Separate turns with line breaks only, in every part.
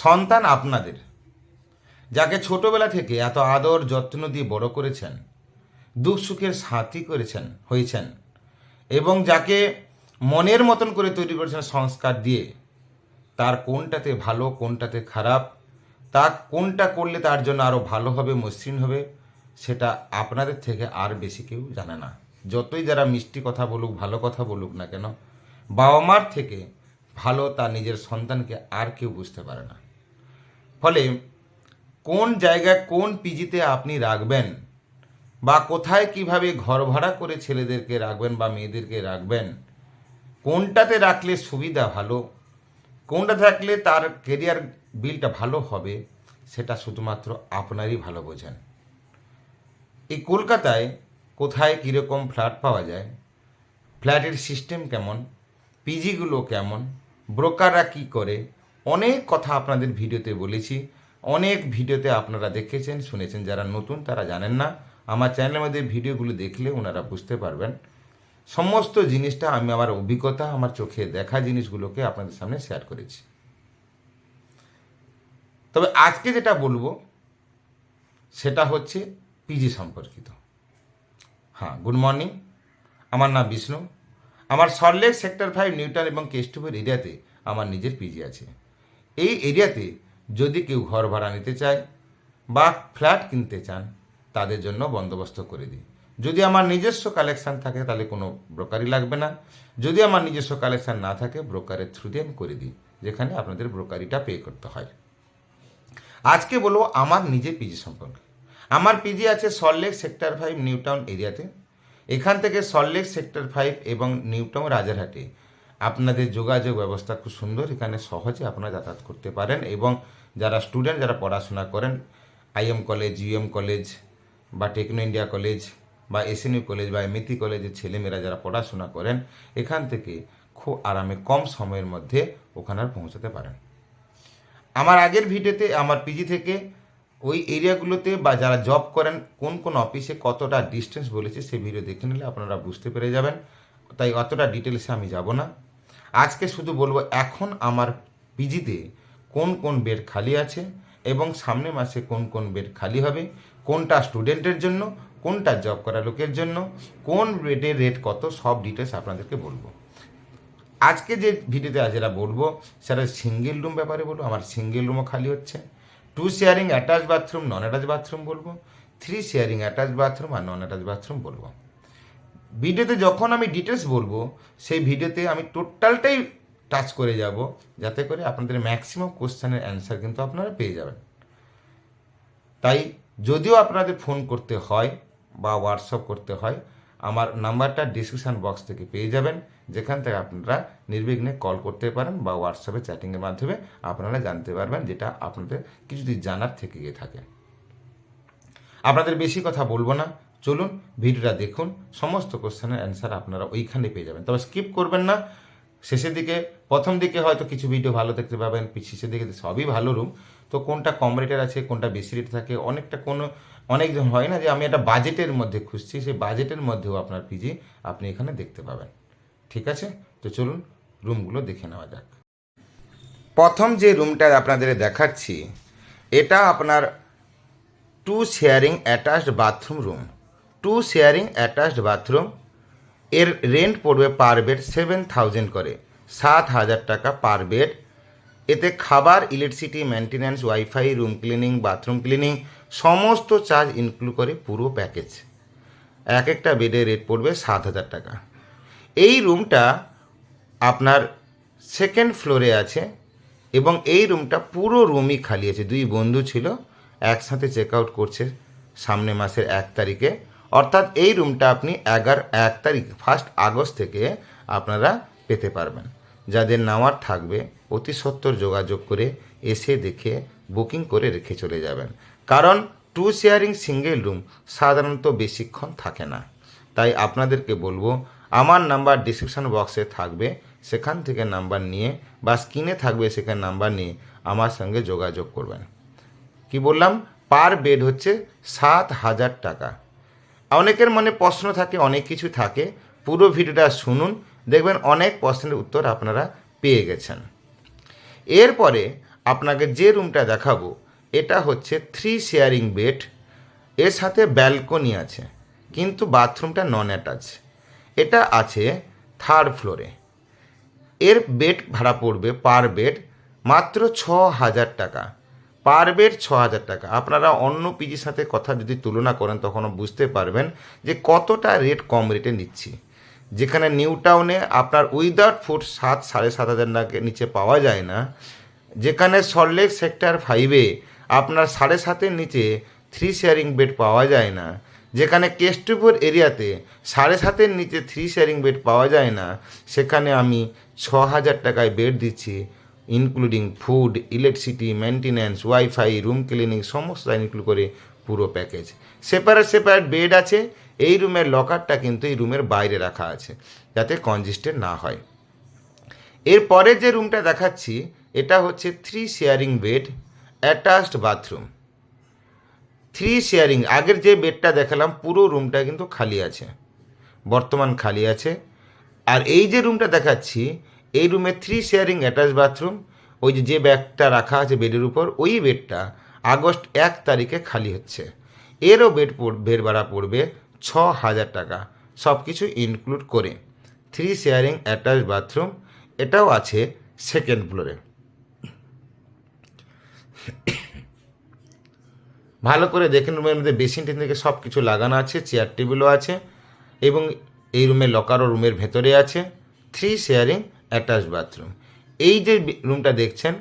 সন্তান আপনাদের। যাকে ছোটবেলা থেকে এত আদর, যত্ন দিয়ে বড় করেছেন, দুঃখ সুখের সাথী করেছেন, হয়েছেন এবং যাকে মনের মতন করে তৈরি করেছেন সংস্কার দিয়ে, তার কোনটাতে ভালো, কোনটাতে খারাপ, তা কোনটা করলে তার জন্য আরও ভালো হবে, মসৃণ হবে, সেটা আপনাদের থেকে আর বেশি কেউ জানে না। যতই যারা মিষ্টি কথা বলুক, ভালো কথা বলুক না কেন বাবা মার থেকে ভালো তার নিজের সন্তানকে আর কেউ বুঝতে পারে না। ফলে কোন জায়গায় কোন পিজিতে আপনি রাখবেন বা কোথায় কীভাবে ঘর ভাড়া করে ছেলেদেরকে রাখবেন বা মেয়েদেরকে রাখবেন, কোনটাতে রাখলে সুবিধা ভালো, কোনটাতে থাকলে তার কেরিয়ার বিলটা ভালো হবে, সেটা শুধুমাত্র আপনারই ভালো বোঝেন। এই কলকাতায় কোথায় কীরকম ফ্ল্যাট পাওয়া যায় ফ্ল্যাটের সিস্টেম কেমন পিজিগুলো কেমন ব্রোকাররা কি করে অনেক কথা আপনাদের ভিডিওতে বলেছি, অনেক ভিডিওতে আপনারা দেখেছেন, শুনেছেন, যারা নতুন তারা জানেন না। আমার চ্যানেলের মধ্যে ভিডিওগুলো দেখলে ওনারা বুঝতে পারবেন। সমস্ত জিনিসটা আমি আমার অভিজ্ঞতা, আমার চোখে দেখা জিনিসগুলোকে আপনাদের সামনে শেয়ার করেছি। তবে আজকে যেটা বলব, সেটা হচ্ছে পিজি সম্পর্কিত। হ্যাঁ গুড মর্নিং আমার নাম বিষ্ণু। আমার সল্টলেক সেক্টর ফাইভ নিউটন এবং কেস্টুপের এরিয়াতে আমার নিজের পিজি আছে। এই এরিয়াতে যদি কেউ ঘর ভাড়া নিতে চায় বা ফ্ল্যাট কিনতে চান, তাদের জন্য বন্দোবস্ত করে দিই যদি আমার নিজস্ব কালেকশান থাকে, তাহলে কোনো ব্রোকারই লাগবে না। যদি আমার নিজস্ব কালেকশান না থাকে, ব্রোকারের থ্রু দিয়ে আমি করে দিই যেখানে আপনাদের ব্রোকারিটা পে করতে হয়। আজকে বলব আমার নিজের পিজি সম্পর্কে। আমার পিজি আছে সল্টলেক সেক্টর ফাইভ নিউটাউন এরিয়াতে। এখান থেকে সল্টলেক সেক্টর ফাইভ এবং নিউটাউন রাজারহাটে আপনাদের যোগাযোগ ব্যবস্থা খুব সুন্দর, এখানে সহজে আপনারা যাতায়াত করতে পারেন এবং যারা স্টুডেন্ট যারা পড়াশোনা করেন আইএম কলেজ ইউএম কলেজ বা টেকনো ইন্ডিয়া কলেজ বা এসএনইউ কলেজ বা এমএতি কলেজের ছেলেমেয়েরা যারা পড়াশোনা করেন, এখান থেকে খুব আরামে কম সময়ের মধ্যে ওখানে পৌঁছাতে পারেন। আমার আগের ভিডিওতে, আমার পিজি থেকে ওই এরিয়াগুলোতে বা যারা জব করেন, কোন কোন অফিসে কতটা ডিস্টেন্স বলেছে সেই ভিডিও দেখে নিলে আপনারা বুঝতে পেরে যাবেন। তাই অতটা ডিটেলসে আমি যাব না। আজকে শুধু বলব, এখন আমার পিজিতে কোন কোন বেড খালি আছে এবং সামনের মাসে কোন কোন বেড খালি হবে, কোনটা স্টুডেন্টের জন্য, কোনটা জব করা লোকের জন্য, কোন বেডের রেট কত, সব ডিটেলস আপনাদেরকে বলব। আজকে যে ভিডিওতে আজ যেটা বলব, সেটা সিঙ্গেল রুম ব্যাপারে বলব, আমার সিঙ্গেল রুমও খালি হচ্ছে। Two sharing attach bathroom non attach bathroom বলব থ্রি শেয়ারিং অ্যাটাচ বাথরুম আর নন অ্যাটাচ বাথরুম বলব। ভিডিওতে যখন আমি ডিটেলস বলব, সেই ভিডিওতে আমি টোটালটাই টাচ করে যাব, যাতে করে আপনাদের ম্যাক্সিমাম কোশ্চেনের অ্যান্সার কিন্তু আপনারা পেয়ে যাবেন। তাই যদিও আপনাদের ফোন করতে হয় বা হোয়াটসঅ্যাপ করতে হয়, আমার নাম্বারটা ডিসক্রিপশান বক্স থেকে পেয়ে যাবেন, যেখান থেকে আপনারা নির্বিঘ্নে কল করতে পারেন বা হোয়াটসঅ্যাপে চ্যাটিংয়ের মাধ্যমে আপনারা জানতে পারবেন যেটা আপনাদের কিছু যদি জানার থেকে গিয়ে থাকে। আপনাদের বেশি কথা বলব না চলুন, ভিডিওটা দেখুন, সমস্ত কোশ্চেনের অ্যান্সার আপনারা ওইখানে পেয়ে যাবেন। তবে স্কিপ করবেন না। শেষের দিকে, প্রথম দিকে হয়তো কিছু ভিডিও ভালো দেখতে পাবেন শেষের দিকে সবই ভালো রুম তো কোনটা কম রেটের আছে, কোনটা বেশি রেট থাকে, অনেকটা কোনো অনেক জন হয় না যে আমি একটা বাজেটের মধ্যে খুঁজছি, সেই বাজেটের মধ্যেও আপনার পিজি আপনি এখানে দেখতে পাবেন। ঠিক আছে? তো চলুন রুমগুলো দেখে নেওয়া যাক। প্রথম যে রুমটা আপনাদের দেখাচ্ছি, এটা আপনার two sharing attached bathroom room two sharing attached bathroom এর রেন্ট পড়বে পার বেড সেভেন থাউজেন্ড করে, সাত হাজার টাকা পার বেড এতে খাবার electricity maintenance wifi room cleaning bathroom cleaning সমস্ত চার্জ ইনক্লুড করে পুরো প্যাকেজ এক একটা বেডের রেট পড়বে সাত হাজার টাকা। এই রুমটা আপনার সেকেন্ড ফ্লোরে আছে এবং এই রুমটা পুরো রুমই খালি আছে। দুই বন্ধু ছিল, একসাথে চেক আউট করছে সামনে মাসের এক তারিখে। অর্থাৎ এই রুমটা আপনি এগারো, এক তারিখ ফার্স্ট আগস্ট থেকে আপনারা পেতে পারবেন। যাদের নেওয়ার থাকবে, অতি সত্বর যোগাযোগ করে এসে দেখে বুকিং করে রেখে চলে যাবেন। কারণ টু শেয়ারিং সিঙ্গেল রুম সাধারণত বেশিক্ষণ থাকে না। তাই আপনাদেরকে বলব, আমার নাম্বার ডিসক্রিপশান বক্সে থাকবে, সেখান থেকে নাম্বার নিয়ে বা স্ক্রিনে থাকবে সেখানে নাম্বার নিয়ে আমার সঙ্গে যোগাযোগ করবেন। কি বললাম? পার বেড হচ্ছে সাত হাজার টাকা। অনেকের মনে প্রশ্ন থাকে, অনেক কিছু থাকে। পুরো ভিডিওটা শুনুন, দেখবেন অনেক প্রশ্নের উত্তর আপনারা পেয়ে গেছেন। এরপরে আপনাকে যে রুমটা দেখাবো, এটা হচ্ছে থ্রি শেয়ারিং বেড এর সাথে ব্যালকনি আছে, কিন্তু বাথরুমটা নন অ্যাটাচ এটা আছে থার্ড ফ্লোরে এর বেড ভাড়া পড়বে পার বেড মাত্র ছ হাজার টাকা। পার বেড ছ হাজার টাকা। আপনারা অন্য পিজির সাথে কথা যদি তুলনা করেন তখন বুঝতে পারবেন যে কতটা রেট কম রেটে নিচ্ছি। যেখানে নিউ টাউনে আপনার উইদাউট ফুড সাত, সাড়ে সাত হাজার নিচে পাওয়া যায় না। যেখানে সল্টলেক সেক্টর ফাইভে আপনার সাড়ে সাতের নিচে থ্রি শেয়ারিং বেড পাওয়া যায় না। যেখানে কেষ্টপুর এরিয়াতে সাড়ে সাতের নিচে থ্রি শেয়ারিং বেড পাওয়া যায় না। সেখানে আমি ছ হাজার টাকায় বেড দিচ্ছি। Including food electricity maintenance wifi room cleaning সমস্ত ইনক্লুড করে পুরো প্যাকেজ সেপারেট সেপারেট বেড আছে। এই রুমের লকারটা কিন্তু এই রুমের বাইরে রাখা আছে, যাতে কনজেস্টেড না হয়। এরপরে যে রুমটা দেখাচ্ছি, এটা হচ্ছে three sharing bed attached bathroom three sharing আগের যে বেডটা দেখালাম, পুরো রুমটা কিন্তু খালি আছে। বর্তমান খালি আছে। আর এই যে রুমটা দেখাচ্ছি এই রুমে থ্রি শেয়ারিং অ্যাটাচ বাথরুম ওই যে যে ব্যাগটা রাখা আছে বেডের উপর, ওই বেডটা আগস্ট এক তারিখে খালি হচ্ছে। এরও বেড বেড ভাড়া পড়বে ছ হাজার টাকা সব কিছু ইনক্লুড করে। থ্রি শেয়ারিং অ্যাটাচ বাথরুম এটাও আছে সেকেন্ড ফ্লোরে ভালো করে দেখেন রুমের মধ্যে বেসিন টেসিন থেকে সব কিছু লাগানো আছে চেয়ার টেবিলও আছে, এবং এই রুমের লকারও রুমের ভেতরে আছে। থ্রি শেয়ারিং অ্যাটাচ বাথরুম এই যে রুমটা দেখছেন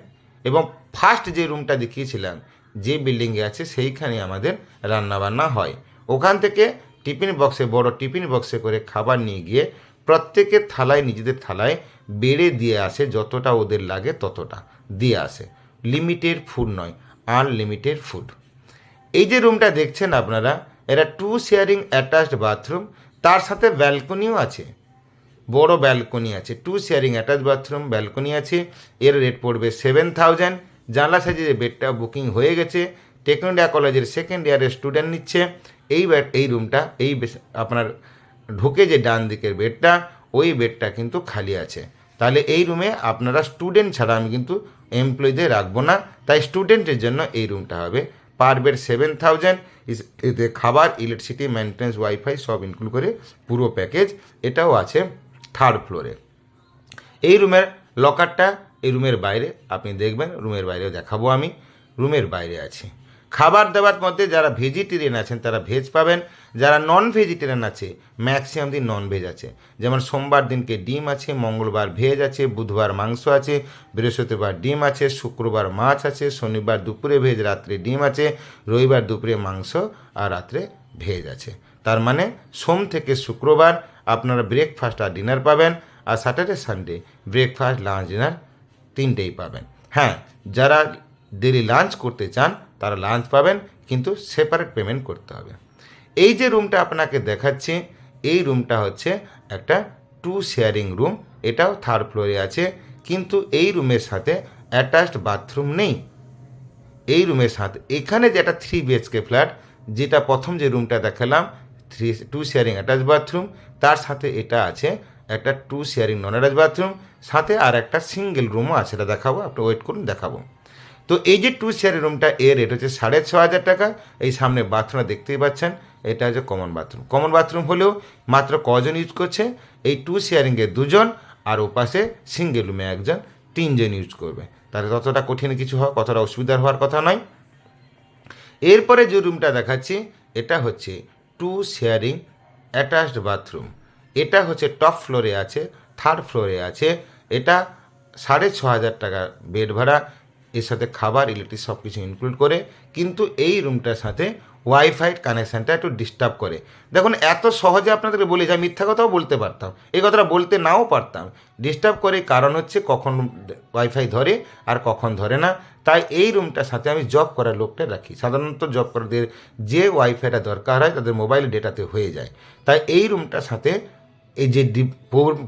এবং ফার্স্ট যে রুমটা দেখিয়েছিলাম, যে বিল্ডিংয়ে আছে, সেইখানে আমাদের রান্নাবান্না হয়। ওখান থেকে টিফিন বক্সে বড় টিফিন বক্সে করে খাবার নিয়ে গিয়ে প্রত্যেকের থালায়, নিজেদের থালায় বেড়ে দিয়ে আসে, যতটা ওদের লাগে ততটা দিয়ে আসে। লিমিটেড ফুড নয় আনলিমিটেড ফুড এই যে রুমটা দেখছেন আপনারা এটা টু শেয়ারিং অ্যাটাচড বাথরুম তার সাথে ব্যালকনিও আছে। বড় ব্যালকনি আছে। Two sharing attach bathroom balcony আছে। এর রেট পড়বে সেভেন থাউজেন্ড জানলা সাইজে যে বেডটা বুকিং হয়ে গেছে টেকনোডিয়া কলেজের সেকেন্ড ইয়ারের স্টুডেন্ট নিচ্ছে। এই বেড এই রুমটা এই আপনার ঢুকে যে ডান দিকের বেডটা ওই বেডটা কিন্তু খালি আছে। তাহলে এই রুমে আপনারা স্টুডেন্ট ছাড়া আমি কিন্তু এমপ্লয়ীদের রাখব না। তাই স্টুডেন্টের জন্য এই রুমটা হবে। পার বেড সেভেন থাউজেন্ড এতে খাবার ইলেকট্রিসিটি মেনটেন্স ওয়াইফাই সব ইনক্লুড করে পুরো প্যাকেজ এটাও আছে। থার্ড ফ্লোরে এই রুমের লকারটা এই রুমের বাইরে, আপনি দেখবেন রুমের বাইরেও দেখাবো আমি, রুমের বাইরে আছে। খাবার দাবার মধ্যে যারা ভেজিটেরিয়ান আছেন, তারা ভেজ পাবেন, যারা নন ভেজিটেরিয়ান আছে ম্যাক্সিমাম দিন নন ভেজ আছে। যেমন সোমবার দিনকে ডিম আছে, মঙ্গলবার ভেজ আছে, বুধবার মাংস আছে, বৃহস্পতিবার ডিম আছে, শুক্রবার মাছ আছে, শনিবার দুপুরে ভেজ রাত্রে ডিম আছে, রবিবার দুপুরে মাংস আর রাত্রে ভেজ আছে। তার মানে সোম থেকে শুক্রবার আপনারা ব্রেকফাস্ট আর ডিনার পাবেন আর Saturday Sunday breakfast lunch dinner তিনটেই পাবেন। হ্যাঁ যারা ডেলি লাঞ্চ করতে চান, তারা লাঞ্চ পাবেন, কিন্তু সেপারেট পেমেন্ট করতে হবে। এই যে রুমটা আপনাকে দেখাচ্ছি, এই রুমটা হচ্ছে একটা টু শেয়ারিং রুম এটাও থার্ড ফ্লোরে আছে, কিন্তু এই রুমের সাথে অ্যাটাচড বাথরুম নেই। এই রুমের সাথে, এখানে যেটা থ্রি বিএচকে ফ্ল্যাট যেটা প্রথম যে রুমটা দেখালাম three two sharing attach bathroom তার সাথে এটা আছে একটা two sharing non attach bathroom সাথে আর একটা সিঙ্গেল রুমও আছে, এটা দেখাবো, আপনি ওয়েট করুন, দেখাবো। তো এই যে টু শেয়ারিং রুমটা এর রেট হচ্ছে সাড়ে ছ হাজার টাকা, এই সামনে বাথরুমটা দেখতেই পাচ্ছেন, এটা হচ্ছে কমন বাথরুম কমন বাথরুম হলেও মাত্র কজন ইউজ করছে? এই টু শেয়ারিংয়ে দুজন, আর ওপাশে সিঙ্গেল রুমে একজন, তিনজন ইউজ করবে। তাহলে ততটা কঠিন কিছু হওয়া, কতটা অসুবিধার হওয়ার কথা নয়। এরপরে যে রুমটা দেখাচ্ছি, এটা হচ্ছে টু শেয়ারিং অ্যাটাচড বাথরুম। এটা হচ্ছে টপ ফ্লোরে আছে, থার্ড ফ্লোরে আছে। এটা সাড়ে ছ হাজার টাকা বেড ভাড়া, এর সাথে খাবার, ইলেকট্রিক সব কিছু ইনক্লুড করে। কিন্তু এই রুমটার সাথে ওয়াইফাই কানেকশানটা একটু ডিস্টার্ব করে। দেখুন, এত সহজে আপনাদেরকে বলি, যে মিথ্যা কথাও বলতে পারতাম। এই কথাটা বলতে নাও পারতাম। ডিস্টার্ব করে কারণ হচ্ছে কখন ওয়াইফাই ধরে আর কখন ধরে না। তাই এই রুমটার সাথে আমি জব করার লোকটা রাখি। সাধারণত জব করাদের যে ওয়াইফাইটা দরকার হয়, তাদের মোবাইল ডেটাতে হয়ে যায়। তাই এই রুমটার সাথে এই যে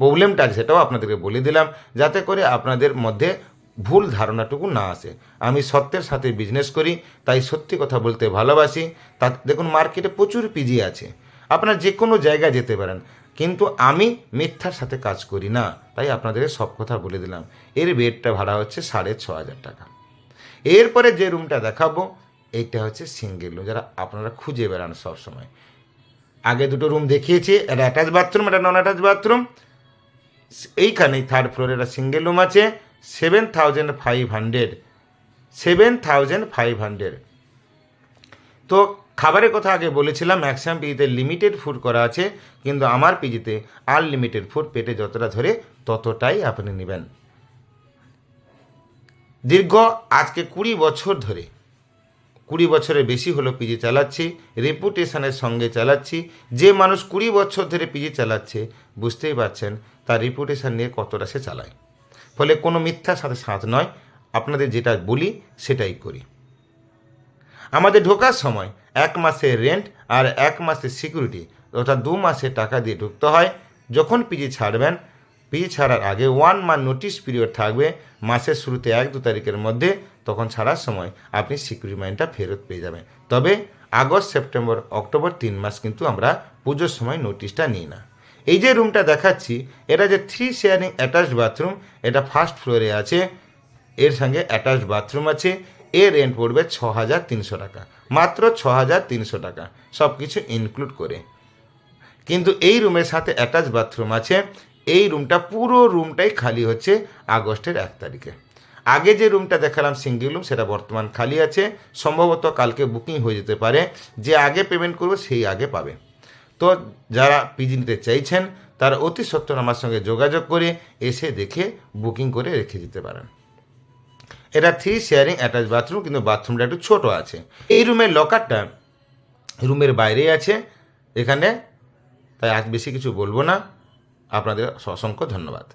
প্রবলেমটা আছে, সেটাও আপনাদেরকে বলে দিলাম। যাতে করে আপনাদের মধ্যে ভুল ধারণাটুকু না আসে। আমি সত্যের সাথে বিজনেস করি, তাই সত্যি কথা বলতে ভালোবাসি। তা দেখুন মার্কেটে প্রচুর পিজি আছে। আপনার যে কোনো জায়গায় যেতে পারেন, কিন্তু আমি মিথ্যার সাথে কাজ করি না। তাই আপনাদের সব কথা বলে দিলাম। এর বেডটা ভাড়া হচ্ছে সাড়ে ছ হাজার টাকা। এরপরে যে রুমটা দেখাবো, এইটা হচ্ছে সিঙ্গেল রুম যারা আপনারা খুঁজে বেড়ান সবসময়। আগে দুটো রুম দেখিয়েছি, একটা অ্যাটাচ বাথরুম একটা নন অ্যাটাচ বাথরুম এইখানেই থার্ড ফ্লোরে একটা সিঙ্গেল রুম আছে। Seven thousand five hundred seven thousand five hundred তো খাবারের কথা আগে বলেছিলাম ম্যাক্সিমাম পিজিতে লিমিটেড ফুড করা আছে, কিন্তু আমার পিজিতে আনলিমিটেড ফুড পেটে যতটা ধরে ততটাই আপনি নেবেন। দীর্ঘ আজকে কুড়ি বছর ধরে, কুড়ি বছরের বেশি হলো পিজি চালাচ্ছি রেপুটেশনের সঙ্গে চালাচ্ছি, যে মানুষ কুড়ি বছর ধরে পিজি চালাচ্ছে, বুঝতেই পারছেন তার রেপুটেশন নিয়ে কতটা সে চালায়। ফলে কোনো মিথ্যার সাথে সাঁত নয়। আপনাদের যেটা বলি, সেটাই করি। আমাদের ঢোকার সময় এক মাসের রেন্ট আর এক মাসের সিকিউরিটি অর্থাৎ দু মাসের টাকা দিয়ে ঢুকতে হয়। যখন পিজি ছাড়বেন পিজি ছাড়ার আগে ওয়ান মান্থ নোটিশ পিরিয়ড থাকবে মাসের শুরুতে এক দু তারিখের মধ্যে। তখন ছাড়ার সময় আপনি সিকিউরিটি মাইনটা ফেরত পেয়ে যাবেন। তবে আগস্ট, সেপ্টেম্বর, অক্টোবর তিন মাস কিন্তু আমরা পুজোর সময় নোটিশটা নিই না। এই যে রুমটা দেখাচ্ছি, এটা যে থ্রি শেয়ারিং অ্যাটাচড বাথরুম এটা ফার্স্ট ফ্লোরে আছে, এর সঙ্গে অ্যাটাচ বাথরুম আছে, এর রেন্ট পড়বে ছ হাজার তিনশো টাকা, মাত্র ছ হাজার তিনশো টাকা সব কিছু ইনক্লুড করে। কিন্তু এই রুমের সাথে অ্যাটাচ বাথরুম আছে, এই রুমটা পুরো রুমটাই খালি হচ্ছে আগস্টের এক তারিখে। আগে যে রুমটা দেখালাম সিঙ্গেল রুম সেটা বর্তমান খালি আছে, সম্ভবত কালকে বুকিং হয়ে যেতে পারে, যে আগে পেমেন্ট করবে সেই আগে পাবে। তো যারা পিজি নিতে চাইছেন, তারা অতি সত্বর আমার সঙ্গে যোগাযোগ করে এসে দেখে বুকিং করে রেখে দিতে পারেন। এটা থ্রি শেয়ারিং অ্যাটাচ বাথরুম কিন্তু বাথরুমটা একটু ছোট আছে। এই রুমের লকারটা রুমের বাইরেই আছে। এখানে তাই আজ বেশি কিছু বলব না। আপনাদের অসংখ্য ধন্যবাদ।